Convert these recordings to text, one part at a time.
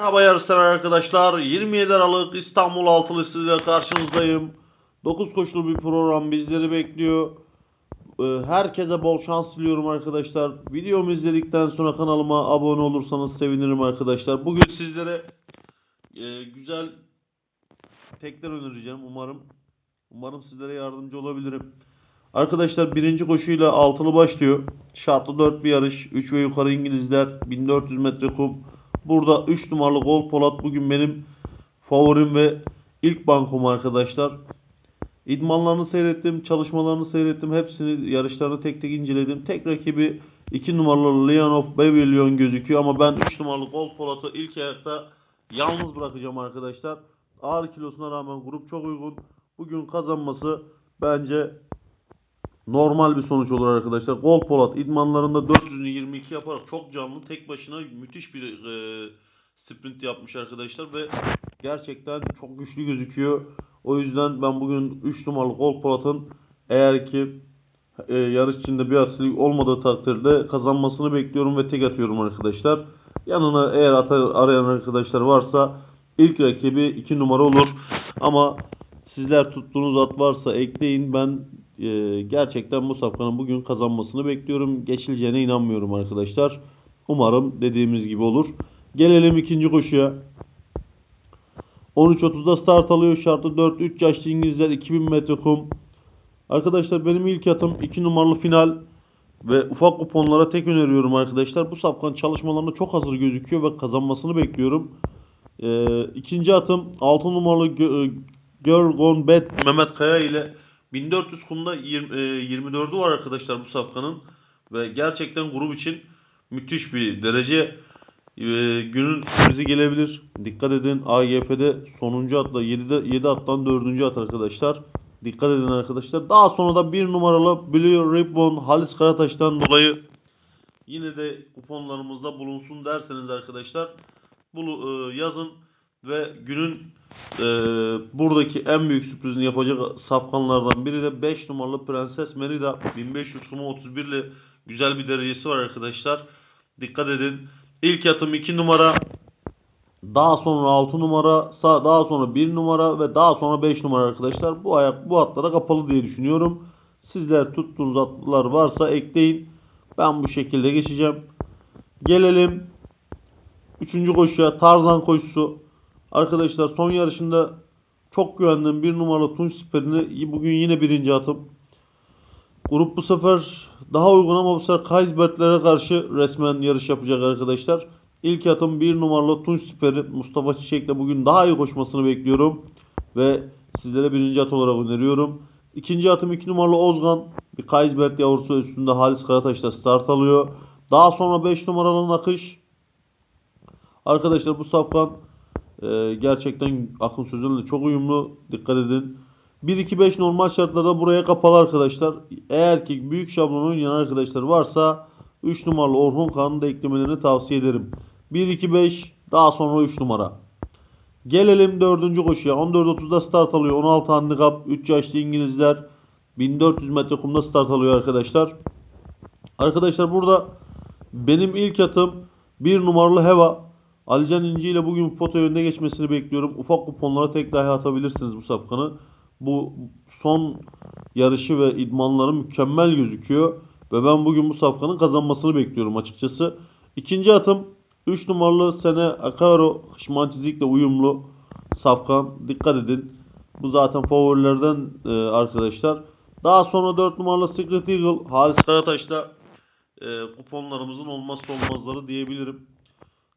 Merhaba yarışsever arkadaşlar. 27 Aralık İstanbul Altılısı ile karşınızdayım. 9 koşulu bir program bizleri bekliyor. Ee, Herkese bol şans diliyorum arkadaşlar. Videomu izledikten sonra kanalıma abone olursanız sevinirim arkadaşlar. Bugün sizlere e, güzel tekler önereceğim umarım. Umarım sizlere yardımcı olabilirim. Arkadaşlar birinci koşuyla altılı başlıyor. Şartlı 4 bir yarış. 3 ve yukarı İngilizler. 1400 metre kum. Burada 3 numaralı Gol Polat bugün benim favorim ve ilk bankom arkadaşlar. İdmanlarını seyrettim, çalışmalarını seyrettim. Hepsini, yarışlarını tek tek inceledim. Tek rakibi 2 numaralı Leonov Bevillion gözüküyor ama ben 3 numaralı Gol Polat'ı ilk ayakta yalnız bırakacağım arkadaşlar. Ağır kilosuna rağmen grup çok uygun. Bugün kazanması bence normal bir sonuç olur arkadaşlar. Gol Polat idmanlarında 400'ünü 22 yaparak çok canlı tek başına müthiş bir e, sprint yapmış arkadaşlar ve gerçekten çok güçlü gözüküyor. O yüzden ben bugün 3 numaralı Gol Polat'ın eğer ki e, yarış içinde bir aksilik olmadığı takdirde kazanmasını bekliyorum ve tek atıyorum arkadaşlar. Yanına eğer atar, arayan arkadaşlar varsa ilk rakibi 2 numara olur. Ama sizler tuttuğunuz at varsa ekleyin. Ben e, gerçekten bu safkanın bugün kazanmasını bekliyorum. Geçileceğine inanmıyorum arkadaşlar. Umarım dediğimiz gibi olur. Gelelim ikinci koşuya. 13.30'da start alıyor. Şartı 4 3 yaşlı İngilizler 2000 metre kum. Arkadaşlar benim ilk atım 2 numaralı final ve ufak kuponlara tek öneriyorum arkadaşlar. Bu safkan çalışmalarında çok hazır gözüküyor ve kazanmasını bekliyorum. Ee, ikinci atım 6 numaralı Gö- Girl Gone Bad Mehmet Kaya ile 1400 kumda 20, e, 24'ü var arkadaşlar bu safkanın ve gerçekten grup için müthiş bir derece e, günün sürprizi gelebilir. Dikkat edin AGF'de sonuncu atla 7'de 7 attan 4. at arkadaşlar. Dikkat edin arkadaşlar. Daha sonra da 1 numaralı Blue Ribbon Halis Karataş'tan dolayı yine de kuponlarımızda bulunsun derseniz arkadaşlar bunu e, yazın ve günün e, buradaki en büyük sürprizini yapacak safkanlardan biri de 5 numaralı Prenses Merida 1500 kuma 31 ile güzel bir derecesi var arkadaşlar. Dikkat edin. İlk atım 2 numara daha sonra 6 numara, daha sonra 1 numara ve daha sonra 5 numara arkadaşlar. Bu ayak bu atlara kapalı diye düşünüyorum. Sizler tuttuğunuz atlar varsa ekleyin. Ben bu şekilde geçeceğim. Gelelim Üçüncü koşuya Tarzan koşusu. Arkadaşlar son yarışında çok güvendiğim bir numaralı Tunç Siper'ini bugün yine birinci atım. Grup bu sefer daha uygun ama bu sefer Kaysbertlere karşı resmen yarış yapacak arkadaşlar. İlk atım bir numaralı Tunç Siper'i Mustafa Çiçek'le bugün daha iyi koşmasını bekliyorum. Ve sizlere birinci at olarak öneriyorum. İkinci atım iki numaralı Ozgan. Bir Kaysbert yavrusu üstünde Halis Karataş'ta start alıyor. Daha sonra 5 numaralı Nakış. Arkadaşlar bu safkan e, gerçekten akıl sözüyle çok uyumlu. Dikkat edin. 1-2-5 normal şartlarda buraya kapalı arkadaşlar. Eğer ki büyük şablon oynayan arkadaşlar varsa 3 numaralı Orhun Kağan'ı da eklemelerini tavsiye ederim. 1-2-5 daha sonra 3 numara. Gelelim 4. koşuya. 14.30'da start alıyor. 16 handikap 3 yaşlı İngilizler 1400 metre kumda start alıyor arkadaşlar. Arkadaşlar burada benim ilk atım 1 numaralı Heva. Alican İnci ile bugün foto önüne geçmesini bekliyorum. Ufak kuponlara tek dahi atabilirsiniz bu safkanı. Bu son yarışı ve idmanları mükemmel gözüküyor. Ve ben bugün bu safkanın kazanmasını bekliyorum açıkçası. İkinci atım 3 numaralı Sene Akaro Şmançizik'le uyumlu safkan. Dikkat edin. Bu zaten favorilerden e, arkadaşlar. Daha sonra 4 numaralı Secret Eagle Halis Karataş'la e, kuponlarımızın olmazsa olmazları diyebilirim.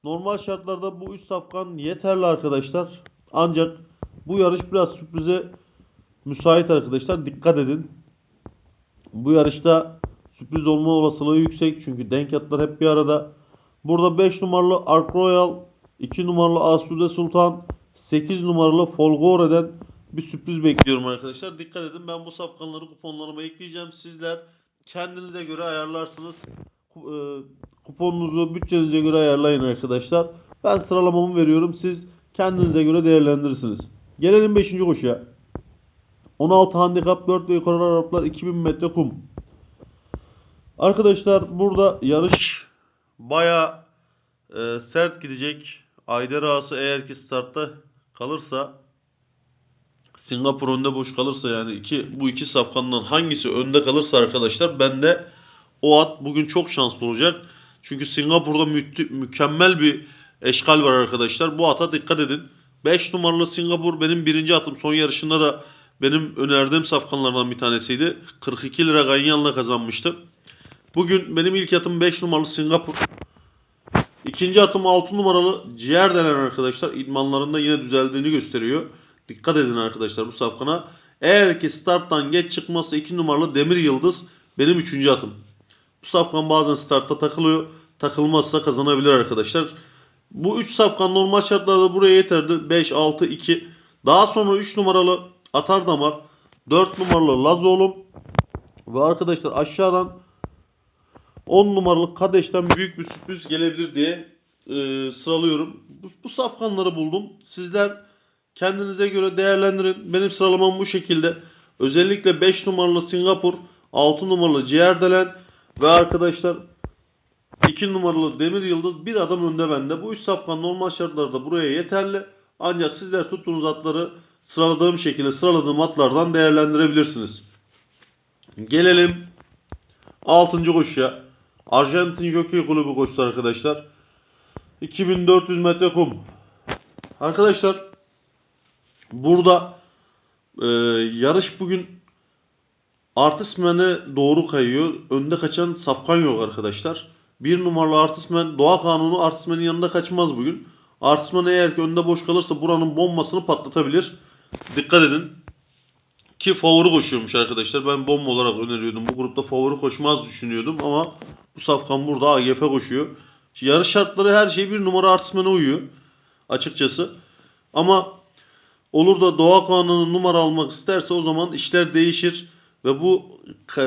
Normal şartlarda bu 3 safkan yeterli arkadaşlar. Ancak bu yarış biraz sürprize müsait arkadaşlar. Dikkat edin. Bu yarışta sürpriz olma olasılığı yüksek. Çünkü denk atlar hep bir arada. Burada 5 numaralı Ark Royal, 2 numaralı Asude Sultan, 8 numaralı Folgore'den bir sürpriz bekliyorum arkadaşlar. Dikkat edin ben bu safkanları kuponlarıma ekleyeceğim. Sizler kendinize göre ayarlarsınız. E, Kuponunuzu bütçenize göre ayarlayın arkadaşlar. Ben sıralamamı veriyorum. Siz kendinize göre değerlendirirsiniz. Gelelim 5. koşuya. 16 handikap 4 ve yukarı Araplar 2000 metre kum. Arkadaşlar burada yarış baya sert gidecek. Ayder Ağası eğer ki startta kalırsa Singapur önde boş kalırsa yani iki, bu iki safkandan hangisi önde kalırsa arkadaşlar bende o at bugün çok şanslı olacak. Çünkü Singapur'da mükemmel bir eşkal var arkadaşlar. Bu ata dikkat edin. 5 numaralı Singapur benim birinci atım. Son yarışında da benim önerdiğim safkanlardan bir tanesiydi. 42 lira ganyanla kazanmıştı. Bugün benim ilk atım 5 numaralı Singapur. İkinci atım 6 numaralı ciğer denen arkadaşlar. İdmanlarında yine düzeldiğini gösteriyor. Dikkat edin arkadaşlar bu safkana. Eğer ki starttan geç çıkmazsa 2 numaralı Demir Yıldız benim üçüncü atım. Bu safkan bazen startta takılıyor. Takılmazsa kazanabilir arkadaşlar. Bu 3 safkan normal şartlarda buraya yeterdi. 5, 6, 2. Daha sonra 3 numaralı Atardamar. 4 numaralı Lazoğlu. Ve arkadaşlar aşağıdan 10 numaralı Kadeş'ten büyük bir sürpriz gelebilir diye e, sıralıyorum. Bu, bu safkanları buldum. Sizler kendinize göre değerlendirin. Benim sıralamam bu şekilde. Özellikle 5 numaralı Singapur, 6 numaralı Ciğerdelen ve arkadaşlar 2 numaralı Demir Yıldız bir adam önde bende. Bu 3 safkan normal şartlarda buraya yeterli. Ancak sizler tuttuğunuz atları sıraladığım şekilde sıraladığım atlardan değerlendirebilirsiniz. Gelelim 6. koşuya. Arjantin Jockey Kulübü koşusu arkadaşlar. 2400 metre kum. Arkadaşlar burada e, yarış bugün Artismen'e doğru kayıyor. Önde kaçan Safkan yok arkadaşlar. Bir numaralı Artismen doğa kanunu Artismen'in yanında kaçmaz bugün. Artismen eğer ki önde boş kalırsa buranın bombasını patlatabilir. Dikkat edin. Ki favori koşuyormuş arkadaşlar. Ben bomba olarak öneriyordum. Bu grupta favori koşmaz düşünüyordum ama bu safkan burada AGF koşuyor. Yarış şartları her şey bir numara Artismen'e uyuyor. Açıkçası. Ama olur da Doğa Kanunu numara almak isterse o zaman işler değişir. Ve bu e,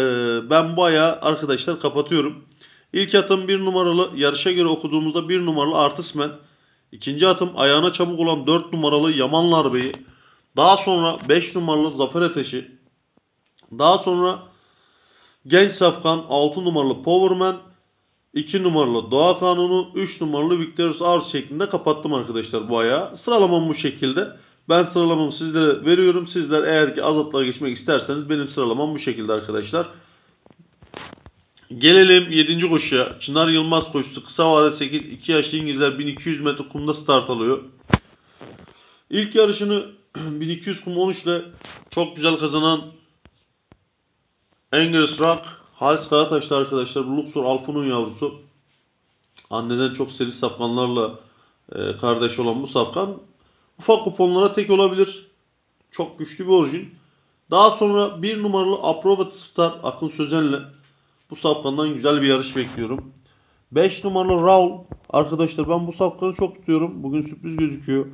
ben bu ayağı arkadaşlar kapatıyorum. İlk atım bir numaralı yarışa göre okuduğumuzda bir numaralı Artismen. İkinci atım ayağına çabuk olan 4 numaralı Yaman Larbeyi. Daha sonra 5 numaralı Zafer Ateşi. Daha sonra Genç Safkan 6 numaralı Powerman. 2 numaralı Doğa Kanunu, 3 numaralı Victorious Arts şeklinde kapattım arkadaşlar bu ayağı. Sıralamam bu şekilde. Ben sıralamamı sizlere veriyorum. Sizler eğer ki azatlara geçmek isterseniz benim sıralamam bu şekilde arkadaşlar. Gelelim 7. koşuya. Çınar Yılmaz koşusu. Kısa vade 8. 2 yaşlı İngilizler 1200 metre kumda start alıyor. İlk yarışını 1200 kum 13 ile çok güzel kazanan Engels Rock Halis Karataş'ta arkadaşlar. Luxor Alpun'un yavrusu. Anneden çok seri safkanlarla e, kardeş olan bu safkan ufak kuponlara tek olabilir. Çok güçlü bir orijin. Daha sonra bir numaralı Aprobat Star Akın Sözen'le bu safkandan güzel bir yarış bekliyorum. 5 numaralı Raul arkadaşlar ben bu safkanı çok tutuyorum. Bugün sürpriz gözüküyor.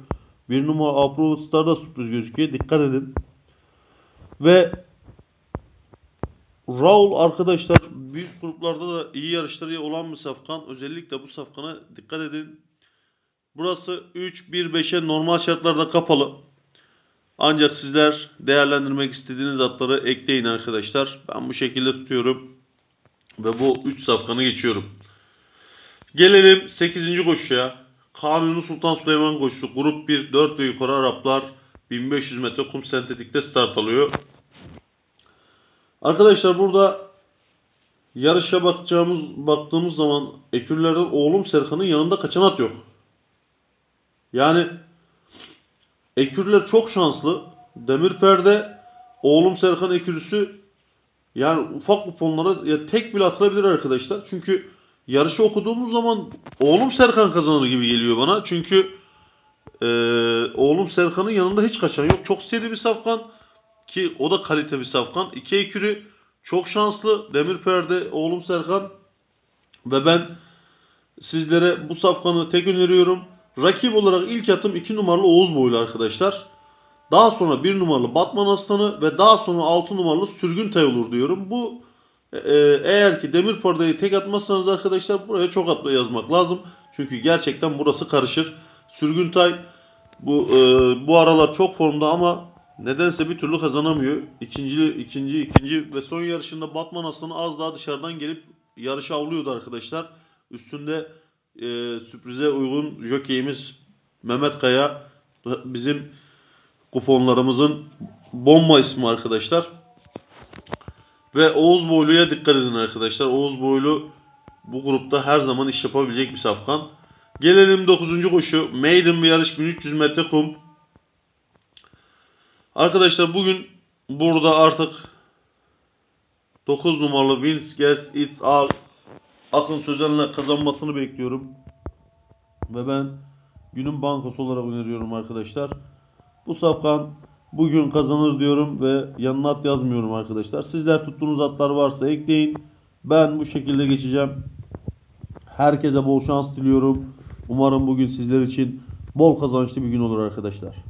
Bir numara Aprobat Star da sürpriz gözüküyor. Dikkat edin. Ve Raul arkadaşlar büyük gruplarda da iyi yarışları olan bir safkan. Özellikle bu safkana dikkat edin. Burası 3-1-5'e normal şartlarda kapalı. Ancak sizler değerlendirmek istediğiniz atları ekleyin arkadaşlar. Ben bu şekilde tutuyorum. Ve bu 3 safkanı geçiyorum. Gelelim 8. koşuya. Kanuni Sultan Süleyman koşusu. Grup 1 4 ve yukarı Araplar 1500 metre kum sentetikte start alıyor. Arkadaşlar burada yarışa bakacağımız baktığımız zaman ekürlerden oğlum Serkan'ın yanında kaçan at yok. Yani ekürler çok şanslı. Demir perde oğlum Serkan ekürüsü yani ufak kuponlara ya tek bile atılabilir arkadaşlar. Çünkü yarışı okuduğumuz zaman oğlum Serkan kazanır gibi geliyor bana. Çünkü eee, oğlum Serkan'ın yanında hiç kaçan yok. Çok seri bir safkan ki o da kalite bir safkan. İki ekürü çok şanslı. Demir perde oğlum Serkan ve ben sizlere bu safkanı tek öneriyorum. Rakip olarak ilk atım 2 numaralı Oğuz boylu arkadaşlar. Daha sonra 1 numaralı Batman Aslanı ve daha sonra 6 numaralı Sürgün Tay olur diyorum. Bu e, eğer ki demir perdayı tek atmazsanız arkadaşlar buraya çok atla yazmak lazım. Çünkü gerçekten burası karışır. Sürgün Tay bu e, bu aralar çok formda ama nedense bir türlü kazanamıyor. İkinci, ikinci, ikinci ve son yarışında Batman Aslanı az daha dışarıdan gelip yarışı avlıyordu arkadaşlar. Üstünde e, sürprize uygun jokeyimiz Mehmet Kaya bizim kuponlarımızın bomba ismi arkadaşlar. Ve Oğuz Boylu'ya dikkat edin arkadaşlar. Oğuz Boylu bu grupta her zaman iş yapabilecek bir safkan. Gelelim 9. koşu. Maiden bir yarış 1300 metre kum. Arkadaşlar bugün burada artık 9 numaralı Vince Guess It's All Akın Sözen'le kazanmasını bekliyorum. Ve ben günün bankası olarak öneriyorum arkadaşlar. Bu safkan bugün kazanır diyorum ve yanına at yazmıyorum arkadaşlar. Sizler tuttuğunuz atlar varsa ekleyin. Ben bu şekilde geçeceğim. Herkese bol şans diliyorum. Umarım bugün sizler için bol kazançlı bir gün olur arkadaşlar.